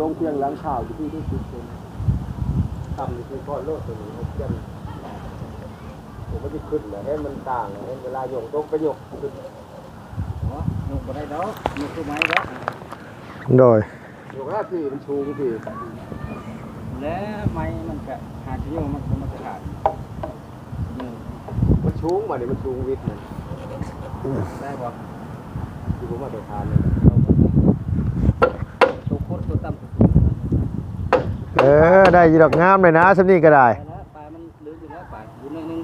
ลงเพียงหลังข่าวอยู่ที่ที่สุดเลยทำอยู่ที่ก้อนโลดตัวนี้เพียงผมไม่ได้ขึ้นเลยให้มันต่างให้เวลาโยกตกไปโยกขึ้นเนาะยกบ่ได้ดอกยกคือไม้ดอกโดยโยกห้าสี่มันชูงสี่แล้วไม้มันก็หาที่โยกมันมันก็ขาดอืมมันชูงมาเนี่ยมันชูงวิทย์มันได้บ่ที่ผมมาไปทานเลย ตัวโคตรตัวต่ำตัว เออได้อยีดอกงามเลยนะสำนี้ก็ได้ไปแล้วปลายมันลื้ออยู่แล้วปลายอยู่หนิดนึง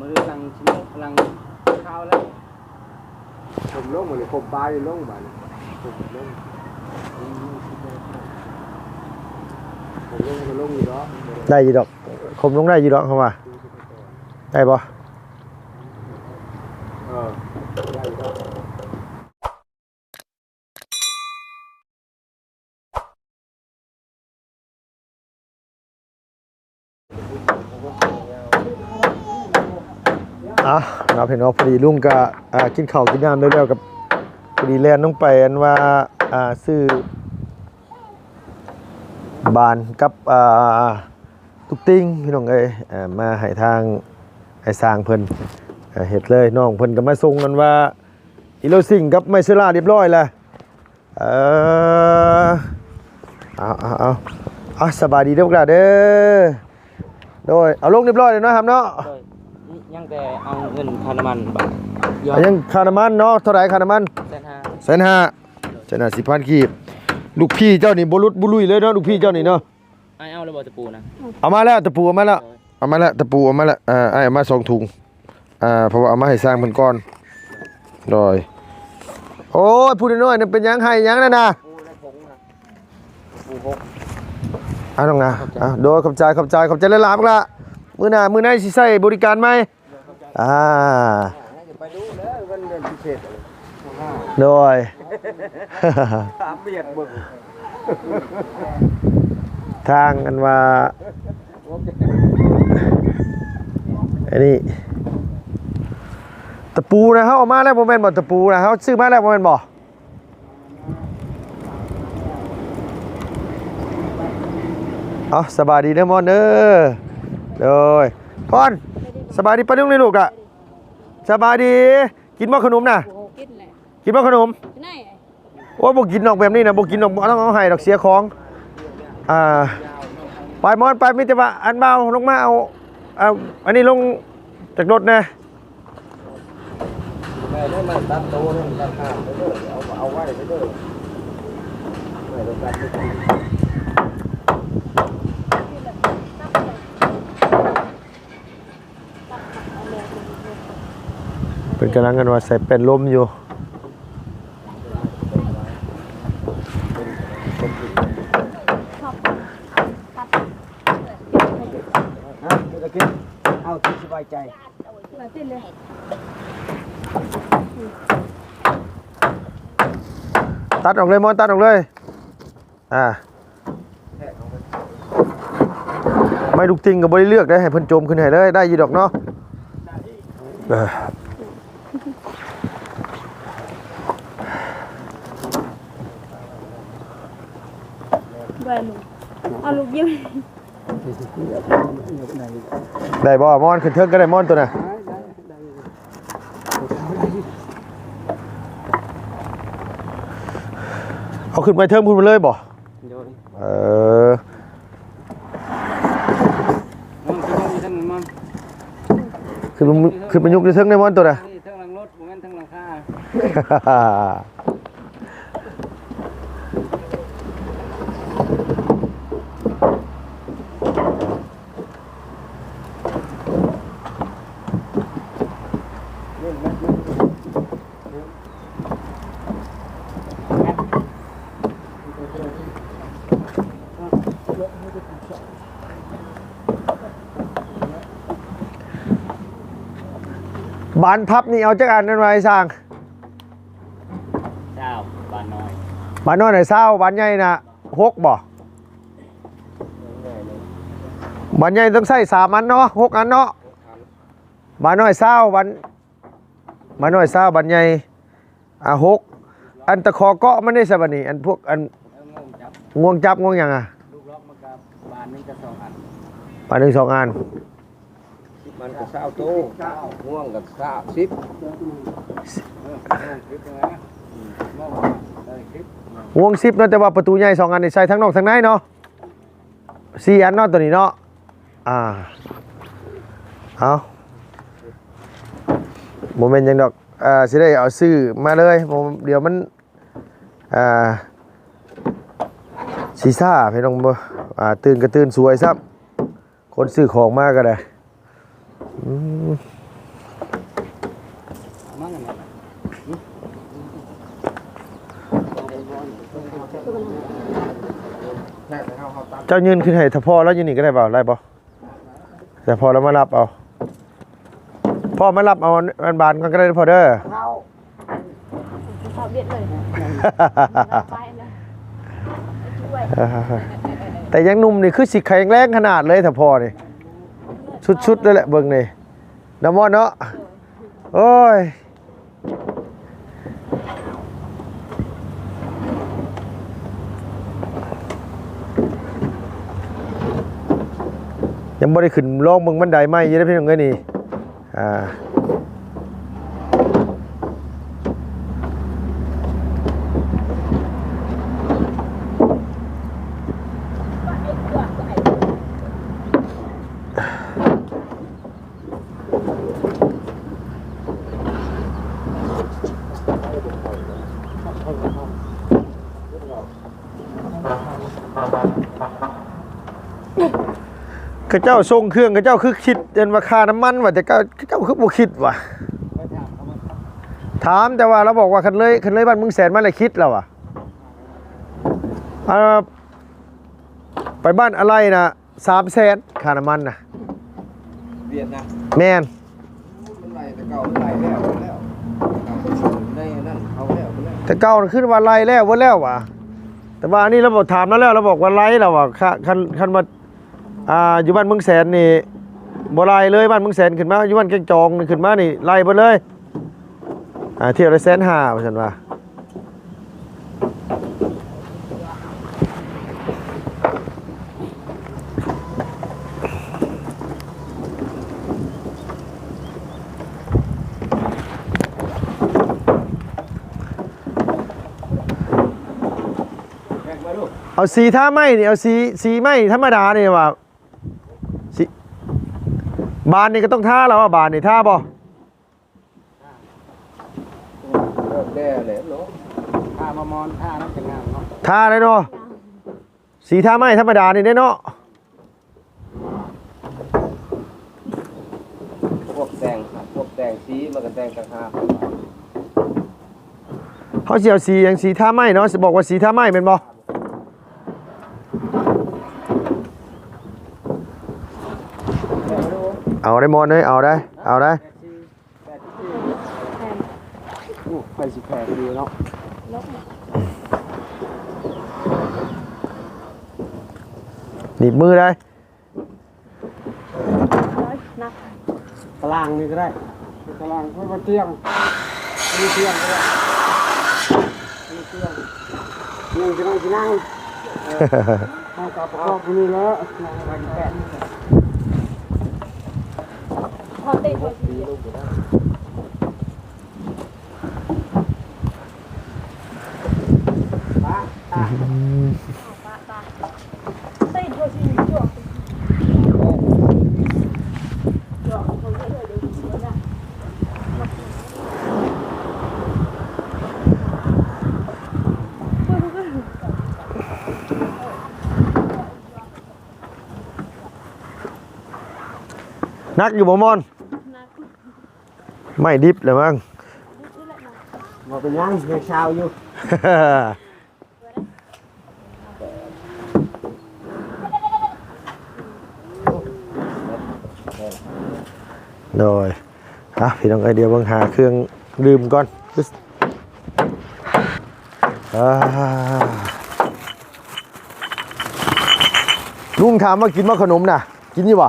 มือหลังชิ้นพลังข้าวแล้วผมลงมาเลยผมปลายลงมาเนี่ยผมลงผมลงมันลงอยู่เนาะได้อยีดอกคมลงได้อยีดอกเข้ามาได้ปะ เออได้อยู่เนาะ อะเราเห็นว่าพอดีลุงก็กินข้าวกินน้ำได้แล้วกับพอดีแลนต้องไปอันว่าซื้อบานกับตุกติ้งพี่น้องเอ้ยอ่ามาให้ทางไอ้สร้างเพิ่นเฮ็ดเลยน้องเพิ่นก็มาส่งกันว่าอีโลซิงกับไมเซล่าเรียบร้อยแล้วเออเอาเอาเอาเอาสบายดีเด้อพวกเราเด้อโดยเอาลงเรียบร้อยเลยนะครับเนาะ ยยังแต่เอาเงินค่าน้ำมันบาทยออันยังค่าน้ำมันเนาะเท่าไหร่ค่าน้ำมันแสนห้าแสนห้าแสนห้าสิบพันกีบลูกพี่เจ้านี่บรุษบุลุยเลยเนาะลูกพี่เจ้านี่เนาะไอ้เอาแล้วบ่จะปูนะเอามาแล้วตะปูเอามาแล้วเอามาแล้วตะปูเอามาแล้วอ่าไอ้เอามาสองถุงอ่าเพราะว่าเอามาให้สร้างมันก่อนโดยโอ้ยพูดน้อยๆนี่เป็นหยังให้หยังนั่นน่ะปูและผงนะปูหกอะน้องนะอะโดยขอบใจขอบใจขอบใจหลายๆพวกละมื้อหน้ามื้อไหนสิใช้บริการไหม อ่าไปดูแล้วันเดือนพิเศษโดยสามเบียดบิ่งทางอันว่าอันนี้ตะปูนะเขาเอามาแล้วโมเมนต์บ่ตะปูนะเขาซื้อมาแล้วโมเมนต์บ่เอาสบายดีเด้อมอนเด้อเลยพอน สบายดีปะนุ่งเลยลูกอะสบายดี กินบ่ขนมน่ะ กินแหละกินบ่ขนมไหนโอ้บ่กินดอกแบบนี้นะบ่กินดอกต้องเอาให้ดอกเสียของ อ่าไปมอนไปมิแต่ว่าอันเบาลงมาเอาเอาอันนี้ลงจากรถนะแม่ได้มันตัดโตเนี่ยมันตัดขาดไปด้อเอาเอาไว้ไปด้อไม่ต้องตัดไป เป็นกำลังกันว่าใส่เป็นลมอยู่เอาที่สบายใจตัดออกเลยมอนตัดออกเลย อ่า ไม่ลูกติงกับบริเลือกได้ให้เพิ่นโจมขึ้นให้เลยได้ยีดอกเนาะเออ แหวนลูกเอาลูกยิ้ม ได้บ่มอนขึ้นเทิงก็ได้มอนตัวน่ะเอาขึ้นไปเทิงพูดมาเลยบ่โดยเออมันคือมันทั้งมันขึ้นมาขึ้นมายุกในเทิงได้มอนตัวน่ะนี่ทั้งหลังรถบ่แม่นทั้งหลังคา บานพับนี่เอาจักอันนั้นไว้สร้างเจ้าบ้านน้อยบานน้อยน่ะเศร้าบานใหญ่น่ะหกบ่บานใหญ่ต้องใส่สามอันเนาะหกอันเนาะบานน้อยเศร้าบานบานน้อยเศร้าบานใหญ่อะหกอันตะขอเกาะมันได้สบัดนี้อันพวกอันแล้วงงจับง่วงจับง่วงหยังอะลูกล็อกมากับบานนึงจะสองอันปานหนึ่งสองอัน มันก็เศร้าโตง่วงกับเศร้าสิบเออลงคลิปยังไงนะอืมมองได้คลิปง่วงสิบเนาะแต่ว่าประตูใหญ่สองอันนี่ใส่ทั้งนอกทั้งในเนาะสี่อันเนาะตัวนี้เนาะอ่าเอาโมเมนต์ยังดอกอ่าสิได้เอาซื้อมาเลยบ่เดี๋ยวมันอ่าซีซ่าพี่น้องบ่อ่าตื่นก็ตื่นสวยซับคนซื้อของมากก็ได้ เฮาเฮาเจ้ายืนขึ้นให้ถ้าพ่อแล้วยืนนี่ก็ได้เปล่าได้ป่แต่พอแล้วมารับเอาพ่อมารับเอาอันบานกันก็ได้พอเด้อเขาเบียดเลยแต่ยังหนุ่มนี่คือสิแข็งแรงขนาดเลยถ้าพ่อนี่ ชุดๆเลยแหละเบิ่งนี่น้ำมอนเนาะโอ้ยยังไม่ได้ขึ้นลองเบิ่งบันไดไหมอยังได้พี่น้องเอ้ยนี่อ่า ข้าเจ้าทรงเครื่องข้าเจ้าคือคิดเดินว่าค่าน้ำมันว่าแต่ข้าเจ้าคือบ่คิดว่ะไปถามเขามาถามแต่ว่าเราบอกว่าคันเลยคันเลยบ้านมึงแสนมาเลยคิดแล้วอะอ่าไปบ้านอะไรนะสามแสนค่าน้ำมันนะเวียดนะแมนมันไหลแต่เก่ามันไหลแล้วแล้วในนั่นเอาแล้วเอาแล้วแต่เก่าน่ะขึ้นว่าไรแล้วว่าแล้วว่ะแต่ว่าอันนี้เราบอกถามแล้วแล้วเราบอกว่าไรแล้วว่ะค่าคันคันมา อ่าอยู่บ้านมึงแสนนี่บ่ไรเลยบ้านมึงแสนขึ้นมาอยู่บ้านแกงจองนี่ขึ้นมานี่ไล่ไปเลยอ่าเที่ยวละแสนห้าว่าฉันว่าแบกมาดูเอาสีท่าไม้นี่เอาสีสีไม้ธรรมดานี่ว่าสี บานนี่ก็ต้องท่าแล้วว่าบานนี่ท่าบ่เริ่มแน่เลยเนาะท่ามามอนท่าน้ำจะงามเนาะท่าเลยเนาะสีท่าไม้ธรรมดานี่เด้เนาะพวกแต่งพวกแต่งสีมันก็แต่งต่างหากเขาสิเอาสีอย่างสีท่าไม้เนาะสิบอกว่าสีท่าไม้เป็นบ่ เดี๋ยวดู เอาได้หมดเลยเอาได้ เอาได้แปดสี่แปดสี่อู้ไปสิแปดดีเนาะหนีบมือได้นักตารางนี่ก็ได้ตารางเพราะว่าเตียงมีเตียงก็ได้มีเตียงนั่งจะนั่งจะนั่งนั่งกับประกอบนี่แล้วนั่งไปแปด พอติดพอดี ไม่ดิบเลยมั้งบอกเป็นยังยังเช้าอยู่ โดยอะพี่น้องไอเดียเบังหาเครื่องดื่มก่อนปึ๊สอ่าลุงถามว่ากินมาขนมน่ะ กินอยี่บ่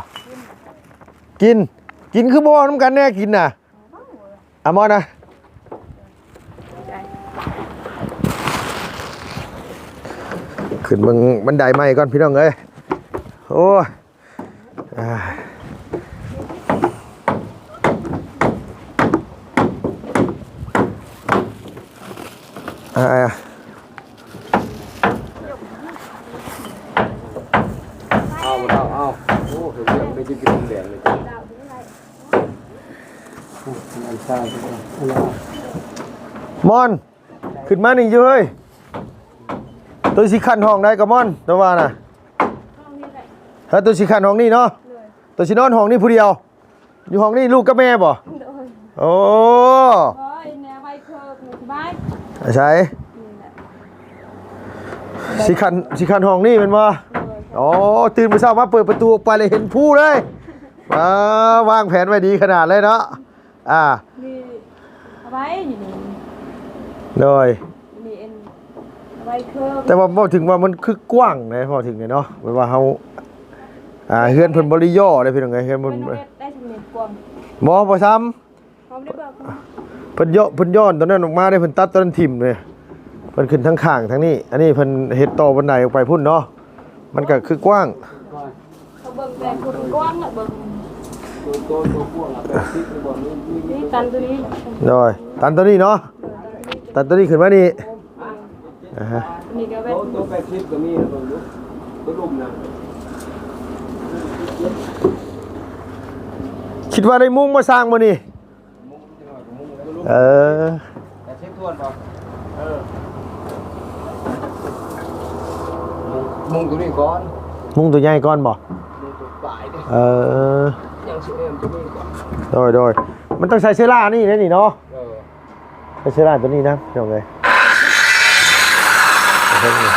กิน กินคือบ่น้ำกันแน่กินน่ะ อามอนนะขึ้นบึงบันไดไหมก่อนพี่น้องเอ้ยโอ้อะไอะเอาเอาเอาโอ้เห็นเรื่องไม่ได้กินแดงเลย มอนขึ้นมาหนึ่งอยู่เฮ้ยตัวสิขันห้องได้กับมอนตัวว่าน่ะห้องนี้แหละถ้าตัวสิขันห้องนี่เนาะตัวสินอนห้องนี่ผู้เดียว อยู่ห้องนี่ลูกกับแม่บ่โอ้ใช่นี่แหละสิขันสิขันห้องนี่เป็นบ่เลยอ๋อตื่นมาเช้ามาเปิดประตูออกไปเลยเห็นผู้เลยมาวางแผนไว้ดีขนาดเลยเนาะ อ่านี่เอาไว้อยู่นี่เลยนี่เอ็นเอาไว้เคิร์ฟแต่ว่าพอถึงว่ามันคือกว้างนะพอถึงเนี่ยเนาะไม่ว่าเฮาอ่าเฮือนเพิ่นบริย่อได้พี่น้องไงเฮือนเป็เพิ่นนเวทได้สำเร็จกวางหมอบ่ซ้ำเขาไม่ได้บอกว่าเพิ่นย่อเพิ่นย้อนตอนนั้นออกมาได้เพิ่นตัดตอนนั้นทิ่มเลยเพิ่นขึ้นทั้งข้างทั้งนี้ อันนี้เพิ่นเฮ็ดต่อบันไดออกไปพุ่นเนาะมันก็คือกว้างก่อนเขาเบิ่งแต่คุณกว้างน่ะเบิ่ง นี่มีนี่ตันตัวนี้โดยตันตัวนี้เนาะตันตัวนี้ขึ้นมานี่อ่าฮะนี่ก็เวตัวทตัวแปดสิบก็มีนะตัวลุกตัวลุ่มนะคิดว่าได้มุ้งมาสร้างมื้อนี้มุ้งจะหน่อยมุ้งตัวลุ่มเออแปดสิบทวนป่ะเออมุ้งมุ้งตัวนี้ก่อน มุ้งตัวใหญ่ก่อนบ่มุ้งตัว ปลายเนี่ยเออยังเชื่อมตัวนี้ก่อนโดยโดยมันต้องใช้เซล่านี่นะนี่เนาะเออใช้เซล่าตัวนี้นะพี่น้องเอ้ยเอาเข้านี่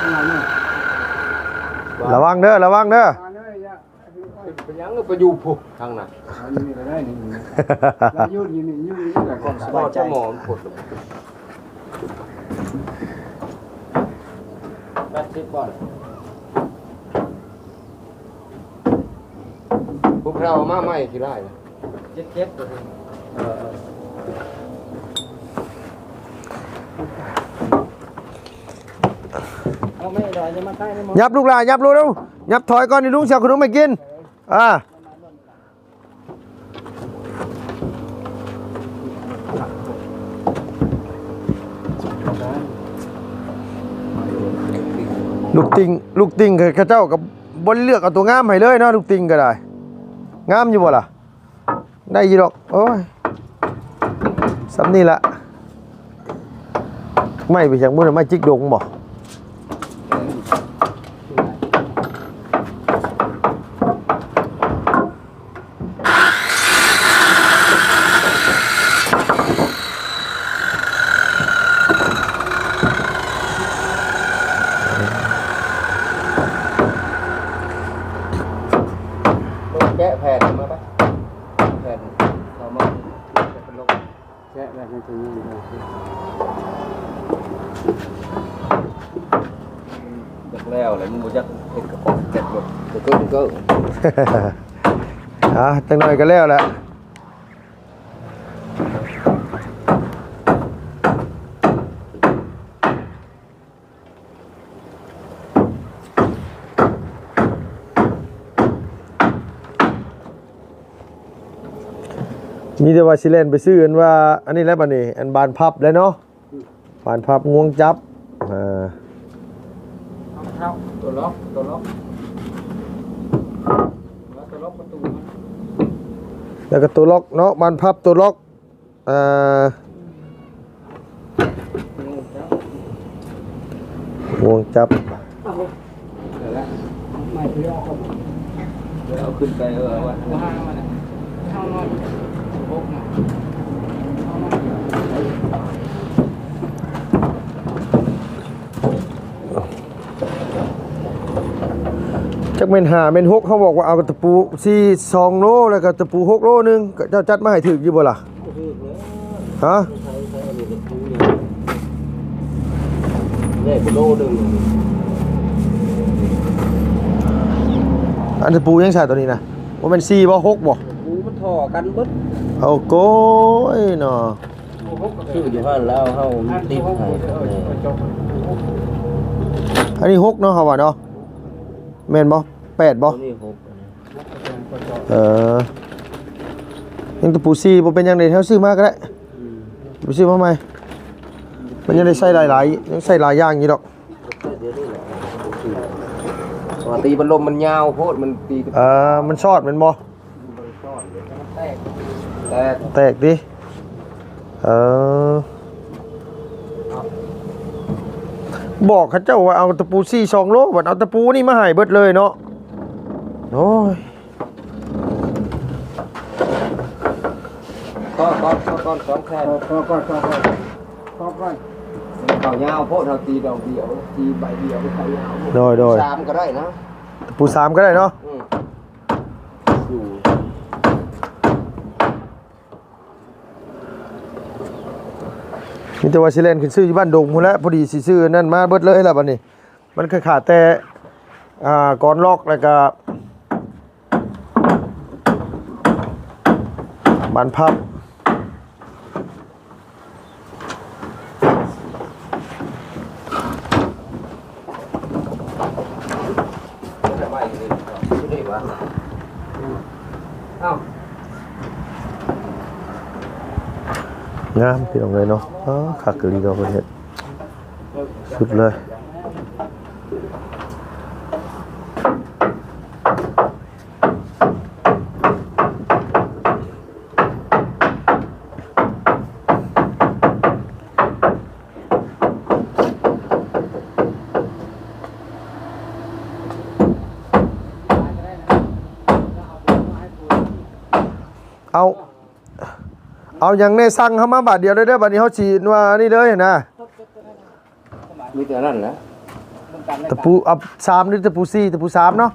อันละนี่ระวังเด้อระวังเด้อมาเลยอย่าเป็นยังก็ไปอยู่ผูกทางนั้นอันนี้ก็ได้นี่ แล้วยืดยืนนี่ยืดนี่แต่ก่อนสก็บายใจจะมองผดแปด สิบก่อนพวกเราเอามาไม่กี่ไร่เจ็ดเจ็ดตัวเออเอาไม่ได้จะมาใกล้ไม่หมด ยับลูกหลานยับลูกเร็วยับถอยก่อนนี่ลุงเสียขนมไม่กิน อ่า ลูกติงลูกติงข้าเจ้ากับบนเลือกเอาตัวงามให้เลยเนาะลูกติงก็ได้งามอยู่บ่ล่ะ ได้ยี่ดอกโอ้ยสำนี่ละไม่ไปจากมือไม่จิกดงบ่ แกะแผ่นมาปะแผ่นเอามาเป็นลกแกะแบบนี้ตรงนี้เลยจักแล้วเลยมึงบ่จักเห็ดกระป๋องเจ็ดหมดเดี๋ยวก็มึงก็อะจังหน่อยก็แล้วแหละ มีแต่ว่าสิเล่นไปซื้ออันว่า อันนี้แล้วบัดนี้ อันบานพับแล้วเนาะบานพับงวงจับอ่าเข้าตัวล็อกตัวล็อกแล้วตัวล็อกประตูมันแล้วก็ตัวล็อกเนาะบานพับตัวล็อกอ่านี่ครับงวงจับเดี๋ยวละไม่เพื่อเอาเดี๋ยวเอาขึ้นไปเออเอาไว้ห้า งมันเข้านอนพกมาเข้านอนจักเมนหาเมนหกเขาบอกว่าเอากระตะปูสี่สองโลแล้วก็ตะปูหกโลนึงก็เจ้าจัดมาให้ถึกอยู่บ่ล่ะฮะเนี่ยกูโลหนึ่งอันตะปูยังใส่ตัวนี้นะว่าเป็นสี่บ่หกบ่กูมันท่อกันเบิดอ เอาโก้ยเนาะชื่ออยู่ห้านแล้วเฮาติดให้แน่อันนี้หกเนาะเขาว่าเนาะแม่นบ่แปดบ่ตัวนี้หกเออยังตะปูซีบ่เป็นหยังไดเฮาซื้อมาก็ได้ไปซื้อมาใหม่มันยังได้ใส่หลายๆยังใส่หลายอย่างอยู่ดอกเดี๋ยวนี้แหละปกติมันลมมันยาวโพดมันตีเออมันชอดแม่นบ่ แต่แตกดิเออบอกเขาเจ้าว่าเอาตะปูซี่สองโลบัดเอาตะปูนี่มาให้เบิดเลยเนาะโอ้ยก็ก็ก็ก็สองแค่พอก่อนพอก่อนพอก่อนเขายาวโพดเราตีดอกเดียวตีใบเดียวเขายาวโดยโดยสามก็ได้นะตะปูสามก็ได้เนาะอืมอยู่ มีแต่ว่าสิเล่นขึ้นซื้ออยู่บ้านดงพุ่นแล้วพอดีสิซื้อนั่นมาเบิดเลยล่ะบัดนี้ มันคือขาดแต่อ่าก่อนล็อกแล้วก็บานพับ จะไปเลยไม่ได้วะเอ้าง งามพี่น้องเลยเนาะอ๋อคักกะลีดอกเห็ดสุดเลย อาอย่างในสั่งเข้ามาบาทเดียวได้เด้อบัดนี้เขาฉีดว่านี่เลยนะมีแต่นั่นแหละตะปูอับสามหรือตะปูสี่ตะปูสามเนาะ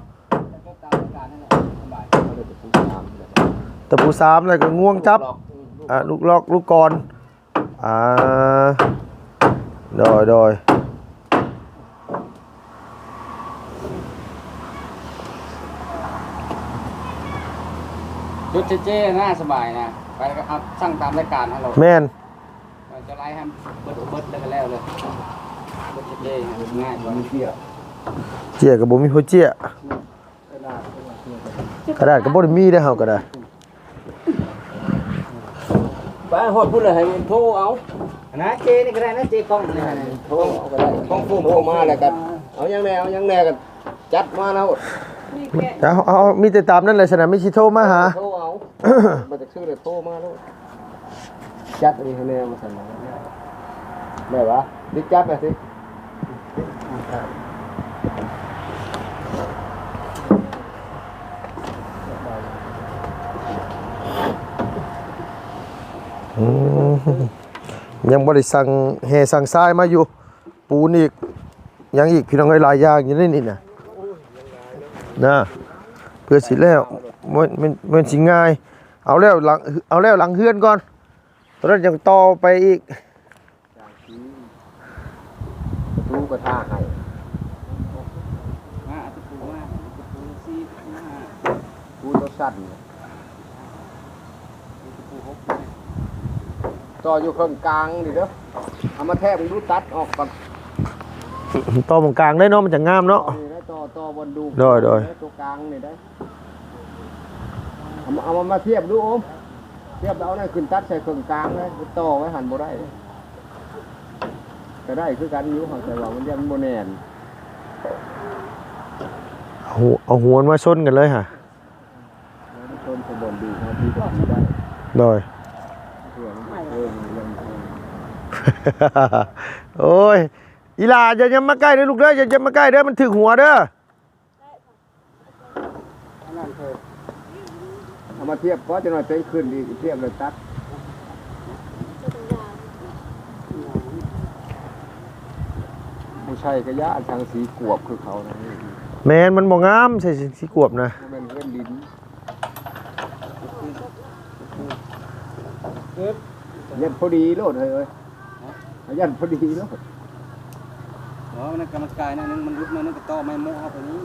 ตะปูสามแล้วก็ง่วงจับอ่าลูกลอกลูกกรอ่าโดยโดยชุดเจ๊ๆน่าสบายนะ ไปก็เอาสั่งตามรายการให้เราแม่นจะไล่ให้เบิดเบิดแล้วก็แล้วเลยเบิดเจ๊ๆง่ายกว่าเที่ยวเจียกับบ่มีหัวเจียกระดาษก็บ่ได้มีได้อเฮาก็ได้ไปหดพูดเลยให้มันโทรเอานะเจ๊นี่ก็ได้นะเจ๊กล้องนี่โทรเอาก็ได้ต้องฟูมโทรมาแล้วกันเอายังแน่เอายังแน่กันจัดมาแล้วมีแกะเอาเอาเอามีแต่ตามนั่นแหละฉะนั้นไม่สิโทรมาหาโทรเอา มาจากชื่อเลยโทรมาแล้วจัดอันนี้ให้แน่มาสั่นมาแม่วะดิจัดไปสิอืมยังบ่ได้สั่งแห่สั่งทรายมาอยู่ ปูนอีก ยังอีกพี่น้องเอ้ยหลายอย่างอยู่ในนี่น่ะนะเพื่อสิแล้วมันมันมันสิง่าย เอาแล้วหลังเอาแล้วหลังเฮือนก่อนตอนนั้นยังต่อไปอีกดูกระท่าให้มาตะปูมาตะปูซีมาดูตัวสั้นต่ออยู่เครื่องกลางดิเด้อเอามาแทบดูตัดออกก่อนต่อตรงกลางได้เนาะมันจะงามเนาะนี่ได้ต่อต่อบนดูโดยโดยตัวกลางนี่ได้ เอามาเอามามาเทียบดูโอมเทียบแล้วเอาได้ขึ้นตัดใส่เครื่องกลางเลยต่อไว้หันบ่ได้ก็ได้คือกันอยู่หันแต่ว่ามันยังบ่แน่นเอาหัวเอาหัวมาชนกันเลยฮะต้นสมบูรณ์ดีครับที่ก็ได้โดยเพื่อมันเออมันยังเออโอ้ยอีหลาอย่าอย่ามาใกล้เด้อลูกเด้ออย่าอย่ามาใกล้เด้อมันถึกหัวเด้อ เอา มาเทียบก็จะหน่อยเต็มขึ้นดีเทียบเลยตัดผู้ชายกระยะทางสีกวบคือเขานะนี่แมนมันบ่งามใส่สีกวบนะมันเป็นเพื่อนลิ้นยันพอดีโลดเลยเอ้ยเอายันพอดีโลดอ๋อนั่นกรรมการนั่นมันรุดมานั่นก็ต่อไม้โม่เอาไปนี้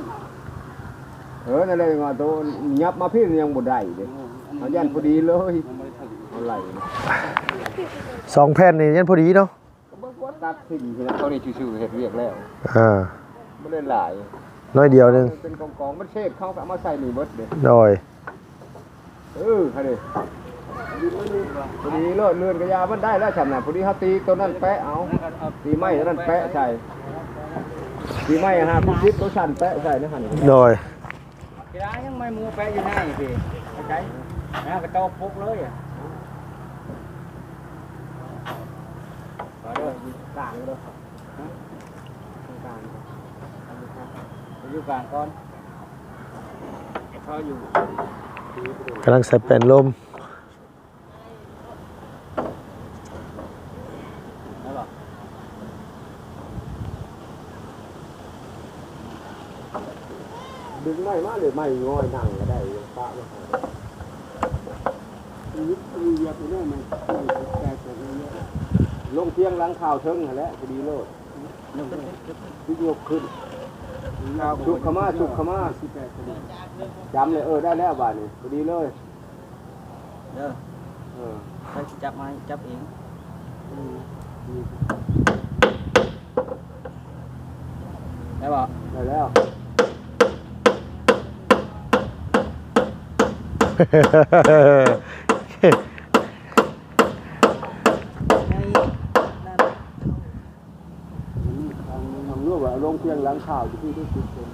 เออนั่นเลยว่าตัวยับมาพี่ยังบ่ได้เด้เอายันพอดีเลยมันไม่ได้ถึงไหลสองแผ่นนี่ยันพอดีเนาะก็บ่ว่าตัดสิ่งที่นั้นเขานี่ชื่อๆเฮ็ดเรียกแล้วอ่าบ่ได้หลายน้อยเดียวหนึงเป็นกองๆมันเชษเข้าก็เอามาใส่นี่เบิดเด้โดยเออค่ะเด้พอดีเลิศเลื่อนกระยามันได้แล้วฉันน่ะพอดีเฮาตีตัวนั้นแปะเอาตีไม้ตัวนั้นแปะใส่ตีไม้หาผู้คิดตัวสั่นแปะใส่นะหั่นนี่โดย กีฬายังไม่มูแปะอยู่หนพี่เข้าใจนะก็โตกปุ๊กเลยอะต่อเด้อกลางเลยต่างอยู่กลางก่อนเขาอยู่กำลังใส่แผ่นลม แล้วหรอ ดึงไม้มาหรือไม้งอยนั่งก็ได้ปะมายึดมือเยียบไปเรื่อยมันแตกไปเรื่อยลงเที่ยงหล้างข่าวเทิงและพอดีโลดที่ยกขึ้นชุกขมาชุกขมาสิบแปดคนจำเลยเออได้แล้วบาดนี้ดีเลยเด้อเออใครจับไม้จับเองได้ป่ะ ได้แล้ว ทำรูปว่าลงเพียงหล้างข่าวที่พี่ได้คิดเป็น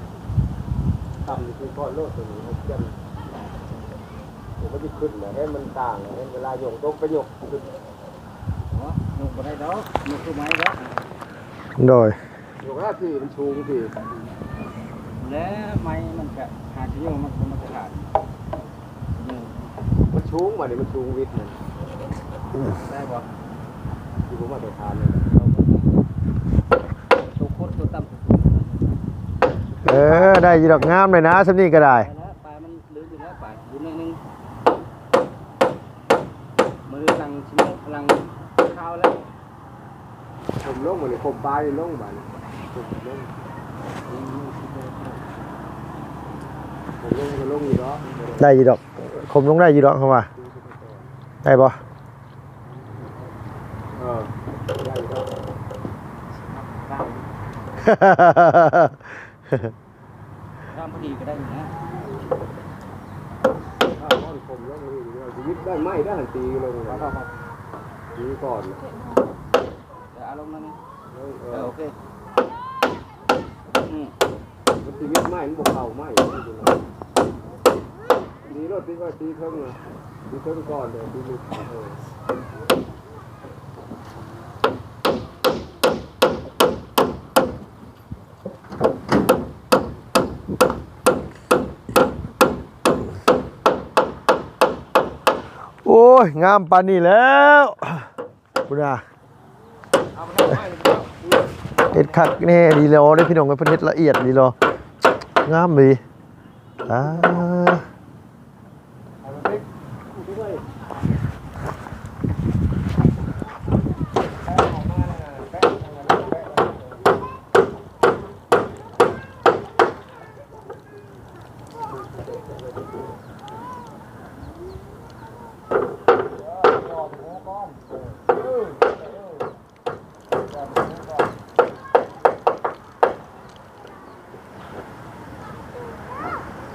ทำที่พ่อโลดตัวนี้เขาจำผมไม่ได้ขึ้นเลยให้มันต่างเลยให้เวลาโยกต้องไปโยกขึ้นหนุ่มก็ได้ดอกหนุ่มคือไม้ดอกโดยโยกหน้าที่มันชูงที่แล้วไม้มันก็ขาดที่อยู่มันมันก็ขาดมัน ชูงมาเนี่ยมันชูงวิทย์มันได้ป่ะที่ผมมาตรฐานเลยตัวโคตรตัวต่ำเออ ได้ยีดอกงามเลยนะสำนี้ก็ได้ไปแล้วปลายมันลึกอยู่แล้วปลายอยู่นิดนึงมือลังชิ้นพลังข้าวแล้วผมลงมาเนี่ยผมปลายลงมาเนี่ยผมลงผมลงก็ลงอยู่เนาะได้ยีดอก คมลงได้ยีดอกเข้ามาได้ปะเออได้อยู่เนาะข้ามพอดีก็ได้อยู่นะถ้าพ่อผมลงนี่เดี๋ยวชีวิตได้ไหมได้หันตีลงครับตีก่อนเดี๋ยวอารมณ์นั้นเอเอออโอเคอืมมันชีวิตไหมมันบกเข่าไหม ตีรถตีก็ตีเพิ่งเลยตีเพิ่งก่อนเลยตีลึกเออโอ้ย งามปานนี้แล้วคุณอาเอาไปได้ไหมเฮ็ดคักแน่ดีแล้วได้พี่น้องกันเพิ่นเฮ็ดละเอียดดีแล้วงามดีอาไปติ๊กด้วยแปะออกมาเลยนะแปะออกมาเลยแปะออกมา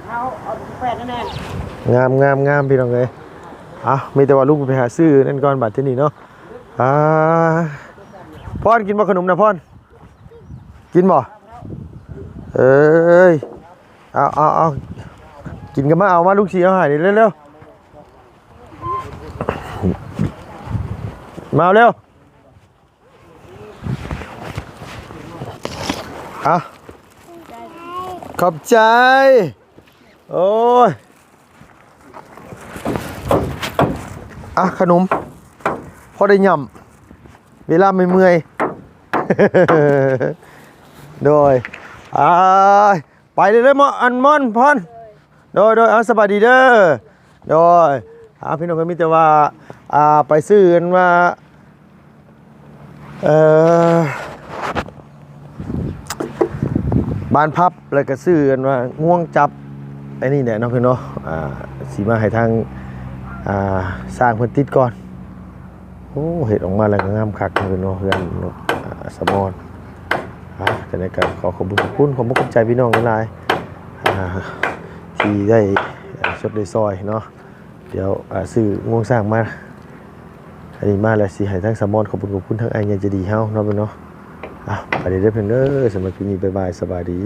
เอาเอาแปดแน่ งามงามงามพี่น้องเอ้ยอะมีแต่ว่าลูกไปหาซื้อนั่นก่อนบัดที่นี่เนาะอ่าพอนกินบ่ขนมนะพอนกินบ่เอ้ยเอาเอาเอากินกันมาเอามาลูกชีเอาหายนี่เร็วมาเอาเร็วอะขอบใจ โอ้ย อะขนมพอได้ย่ำเวลาไม่เมื่อยโดยอ่าไปเลยเด้อมออันมอนพอนโดยโดยเอาสบายดีเด้อโดยอาพี่น้องก็มีแต่ว่าอ่าไปซื้อกันว่าเออบ้านพับแล้วก็ซื้อกันว่าง่วงจับไอ้นี่แหละเนาะพี่เนาะอ่าสีมาให้ทาง สร้างเพิ่นติดก่อนอ้เห็ดออกมาแล้วก็งามคักเลยเนาะเพื่อนเนาะอ่าสมอนอ่าแต่ในการขอขอบคุณขอบคุณขอบคุณใจพี่น้องหลายที่ได้ชดได้ซอยเนาะเดี๋ยวซื้อง่วงสร้างมาอันนี้มาแล้วสิให้ทั้งสมอนขอบคุณขอบคุณทั้งไอ้ยังจะดีเฮาเนาะเพิ่นเนาะอะไปเด้อเพิ่อนเด้อสำหรับคลินี้บ๊ายบายสบายดี